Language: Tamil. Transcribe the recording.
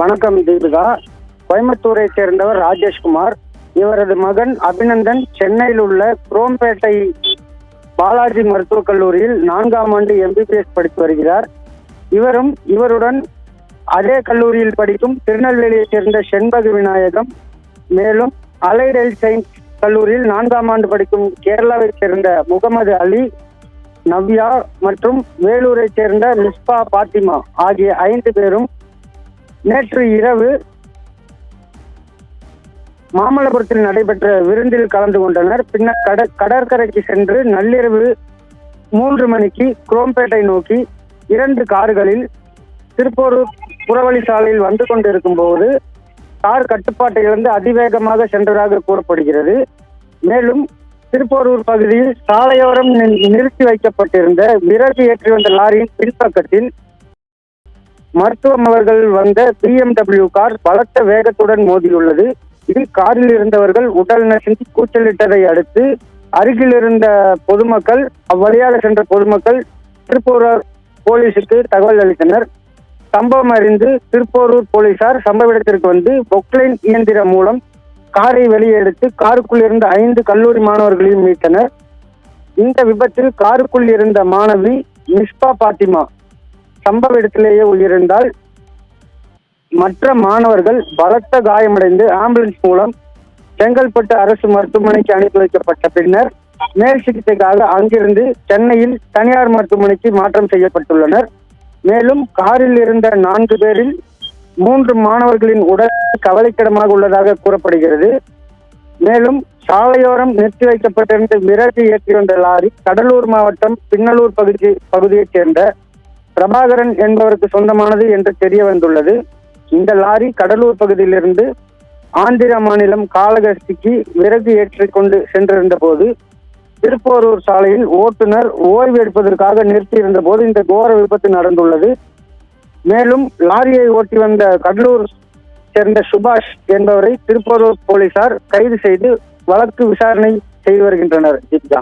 வணக்கம் தீபிகா கோயம்புத்தூரை சேர்ந்தவர் ராஜேஷ்குமார். இவரது மகன் அபிநந்தன் சென்னையில் உள்ள குரோம்பேட்டை பாலாஜி மருத்துவக் கல்லூரியில் நான்காம் ஆண்டு எம்பிபிஎஸ் படித்து வருகிறார். இவரும் இவருடன் அதே கல்லூரியில் படிக்கும் திருநெல்வேலியைச் சேர்ந்த செண்பக விநாயகம் மேலும் அலைரெல் சயின்ஸ் கல்லூரியில் நான்காம் ஆண்டு படிக்கும் கேரளாவைச் சேர்ந்த முகமது அலி நவ்யா மற்றும் வேலூரைச் சேர்ந்த மிஸ்பா பாத்திமா ஆகிய ஐந்து பேரும் நேற்று இரவு மாமல்லபுரத்தில் நடைபெற்ற விருந்தில் கலந்து கொண்டனர். பின்னர் கட கடற்கரைக்கு சென்று நள்ளிரவு மூன்று மணிக்கு குரோம்பேட்டை நோக்கி இரண்டு கார்களில் திருப்போரூர் புறவழி சாலையில் வந்து கொண்டிருக்கும் போது கார் கட்டுப்பாட்டை இழந்து அதிவேகமாக சென்றதாக கூறப்படுகிறது. மேலும் திருப்போரூர் பகுதியில் சாலையோரம் நிறுத்தி வைக்கப்பட்டிருந்த விறகு ஏற்றி வந்த லாரியின் பின்பக்கத்தில் மருத்துவம் அவர்கள் வந்த பிஎம்டபிள்யூ கார் பலத்த வேகத்துடன் மோதியுள்ளது. இதில் காரில் இருந்தவர்கள் உடல் நசுங்கி கூச்சலிட்டதை அடுத்து அருகில் இருந்த பொதுமக்கள் அவ்வழியாக சென்ற பொதுமக்கள் திருப்பூர் போலீசுக்கு தகவல் அளித்தனர். சம்பவம் அறிந்து திருப்போரூர் போலீசார் சம்பவ இடத்திற்கு வந்து பொக்லைன் இயந்திரம் மூலம் காரை வெளியே எடுத்து காருக்குள் இருந்த ஐந்து கல்லூரி மாணவர்களையும் மீட்டனர். இந்த விபத்தில் காருக்குள் இருந்த மாணவி மிஸ்பா பாத்திமா சம்பவ இடத்திலேயே உயிரிழந்தால் மற்ற மாணவர்கள் பலத்த காயமடைந்து ஆம்புலன்ஸ் மூலம் செங்கல்பட்டு அரசு மருத்துவமனைக்கு அனுப்பி வைக்கப்பட்ட பின்னர் மேல் சிகிச்சைக்காக அங்கிருந்து சென்னையில் தனியார் மருத்துவமனைக்கு மாற்றம் செய்யப்பட்டுள்ளனர். மேலும் காரில் இருந்த நான்கு பேரில் மூன்று மாணவர்களின் உடல் கவலைக்கிடமாக உள்ளதாக கூறப்படுகிறது. மேலும் சாலையோரம் நிறுத்தி வைக்கப்பட்டிருந்த மிரட்டி இயக்கி வந்த லாரி கடலூர் மாவட்டம் பின்னலூர் பகுதி பகுதியைச் சேர்ந்த பிரபாகரன் என்பவருக்கு சொந்தமானது என்று தெரிய வந்துள்ளது. இந்த லாரி கடலூர் பகுதியிலிருந்து ஆந்திர மாநிலம் காளகஸ்திக்கு விறகு ஏற்றிக்கொண்டு சென்றிருந்த போது திருப்போரூர் சாலையில் ஓட்டுநர் ஓய்வு எடுப்பதற்காக நிறுத்தியிருந்த போது இந்த கோர விபத்து நடந்துள்ளது. மேலும் லாரியை ஓட்டி வந்த கடலூர் சேர்ந்த சுபாஷ் என்பவரை திருப்போரூர் போலீசார் கைது செய்து வழக்கு விசாரணை செய்து வருகின்றனர். தீபிகா